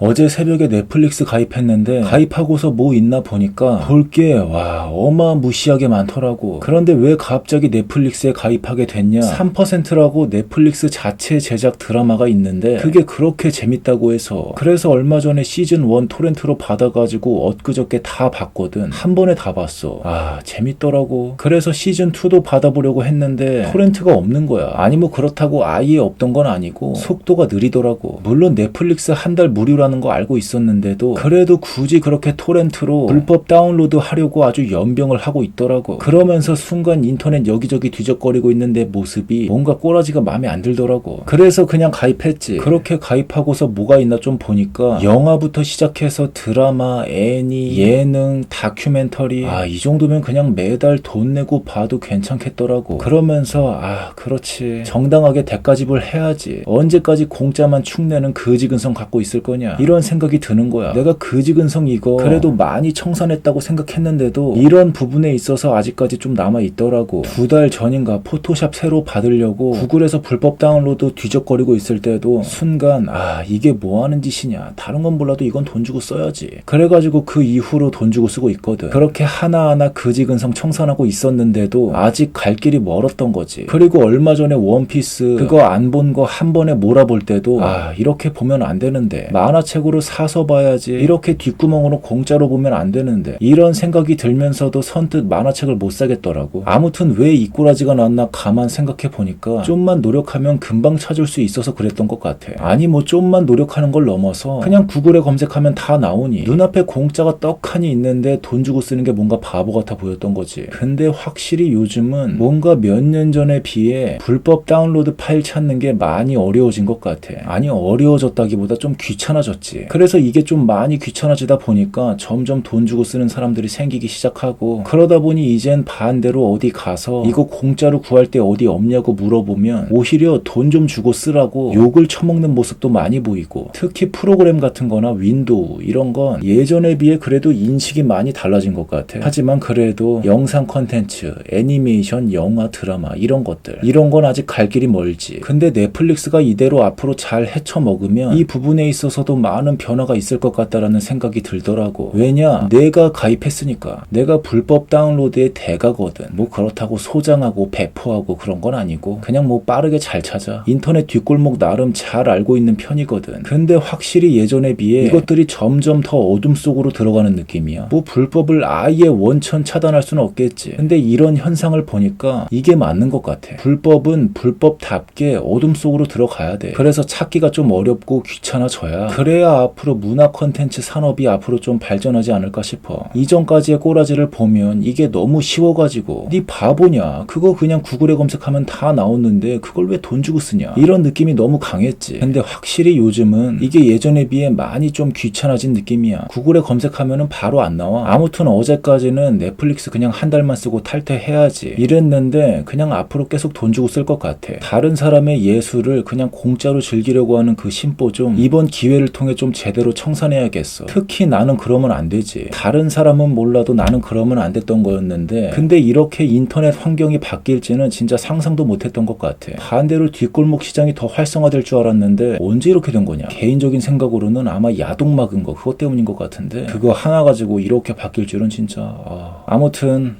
어제 새벽에 넷플릭스 가입했는데 가입하고서 뭐 있나 보니까 볼 게 와 어마무시하게 많더라고. 그런데 왜 갑자기 넷플릭스에 가입하게 됐냐? 3%라고 넷플릭스 자체 제작 드라마가 있는데 그게 그렇게 재밌다고 해서 그래서 얼마 전에 시즌 1 토렌트로 받아가지고 엊그저께 다 봤거든. 한 번에 다 봤어. 아 재밌더라고. 그래서 시즌 2도 받아보려고 했는데 토렌트가 없는 거야. 아니 뭐 그렇다고 아예 없던 건 아니고 속도가 느리더라고. 물론 넷플릭스 한 달 무료라 는 거 알고 있었는데도 그래도 굳이 그렇게 토렌트로 불법 다운로드 하려고 아주 연병을 하고 있더라고. 그러면서 순간 인터넷 여기저기 뒤적거리고 있는 내 모습이 뭔가 꼬라지가 마음에 안 들더라고. 그래서 그냥 가입했지. 그렇게 가입하고서 뭐가 있나 좀 보니까 영화부터 시작해서 드라마, 애니, 예능, 다큐멘터리 아 이 정도면 그냥 매달 돈 내고 봐도 괜찮겠더라고. 그러면서 아 그렇지 정당하게 대가집을 해야지. 언제까지 공짜만 축내는 거지근성 갖고 있을 거냐 이런 생각이 드는 거야. 내가 거지근성 이거 그래도 많이 청산했다고 생각했는데도 이런 부분에 있어서 아직까지 좀 남아 있더라고. 두 달 전인가 포토샵 새로 받으려고 구글에서 불법 다운로드 뒤적거리고 있을 때도 순간 아 이게 뭐 하는 짓이냐. 다른 건 몰라도 이건 돈 주고 써야지. 그래가지고 그 이후로 돈 주고 쓰고 있거든. 그렇게 하나하나 거지근성 청산하고 있었는데도 아직 갈 길이 멀었던 거지. 그리고 얼마 전에 원피스 그거 안 본 거 한 번에 몰아볼 때도 아 이렇게 보면 안 되는데 만화 책으로 사서 봐야지 이렇게 뒷구멍으로 공짜로 보면 안 되는데 이런 생각이 들면서도 선뜻 만화책을 못 사겠더라고. 아무튼 왜 이 꼬라지가 났나 가만 생각해 보니까 좀만 노력하면 금방 찾을 수 있어서 그랬던 것 같아. 아니 뭐 좀만 노력하는 걸 넘어서 그냥 구글에 검색하면 다 나오니 눈앞에 공짜가 떡하니 있는데 돈 주고 쓰는 게 뭔가 바보 같아 보였던 거지. 근데 확실히 요즘은 뭔가 몇 년 전에 비해 불법 다운로드 파일 찾는 게 많이 어려워진 것 같아. 아니 어려워졌다기보다 좀 귀찮아졌 지. 그래서 이게 좀 많이 귀찮아지다 보니까 점점 돈 주고 쓰는 사람들이 생기기 시작하고 그러다 보니 이젠 반대로 어디 가서 이거 공짜로 구할 때 어디 없냐고 물어보면 오히려 돈 좀 주고 쓰라고 욕을 처먹는 모습도 많이 보이고 특히 프로그램 같은 거나 윈도우 이런 건 예전에 비해 그래도 인식이 많이 달라진 것 같아. 하지만 그래도 영상 컨텐츠, 애니메이션, 영화, 드라마 이런 것들 이런 건 아직 갈 길이 멀지. 근데 넷플릭스가 이대로 앞으로 잘 헤쳐 먹으면 이 부분에 있어서도 많은 변화가 있을 것 같다라는 생각이 들더라고. 왜냐? 내가 가입했으니까. 내가 불법 다운로드의 대가거든. 뭐 그렇다고 소장하고 배포하고 그런 건 아니고 그냥 뭐 빠르게 잘 찾아. 인터넷 뒷골목 나름 잘 알고 있는 편이거든. 근데 확실히 예전에 비해 이것들이 점점 더 어둠 속으로 들어가는 느낌이야. 뭐 불법을 아예 원천 차단할 수는 없겠지. 근데 이런 현상을 보니까 이게 맞는 것 같아. 불법은 불법답게 어둠 속으로 들어가야 돼. 그래서 찾기가 좀 어렵고 귀찮아져야 그래 야 앞으로 문화 콘텐츠 산업이 앞으로 좀 발전하지 않을까 싶어. 이전까지의 꼬라지를 보면 이게 너무 쉬워가지고 네 바보냐? 그거 그냥 구글에 검색하면 다 나오는데 그걸 왜 돈 주고 쓰냐? 이런 느낌이 너무 강했지. 근데 확실히 요즘은 이게 예전에 비해 많이 좀 귀찮아진 느낌이야. 구글에 검색하면은 바로 안 나와. 아무튼 어제까지는 넷플릭스 그냥 한 달만 쓰고 탈퇴해야지. 이랬는데 그냥 앞으로 계속 돈 주고 쓸 것 같아. 다른 사람의 예술을 그냥 공짜로 즐기려고 하는 그 심보 좀 이번 기회를 통해 좀 제대로 청산해야겠어. 특히 나는 그러면 안 되지. 다른 사람은 몰라도 나는 그러면 안 됐던 거였는데 근데 이렇게 인터넷 환경이 바뀔지는 진짜 상상도 못했던 것 같아. 반대로 뒷골목 시장이 더 활성화될 줄 알았는데 언제 이렇게 된 거냐? 개인적인 생각으로는 아마 야동 막은 거 그것 때문인 것 같은데 그거 하나 가지고 이렇게 바뀔 줄은 진짜 아. 아무튼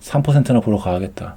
3%나 보러 가야겠다.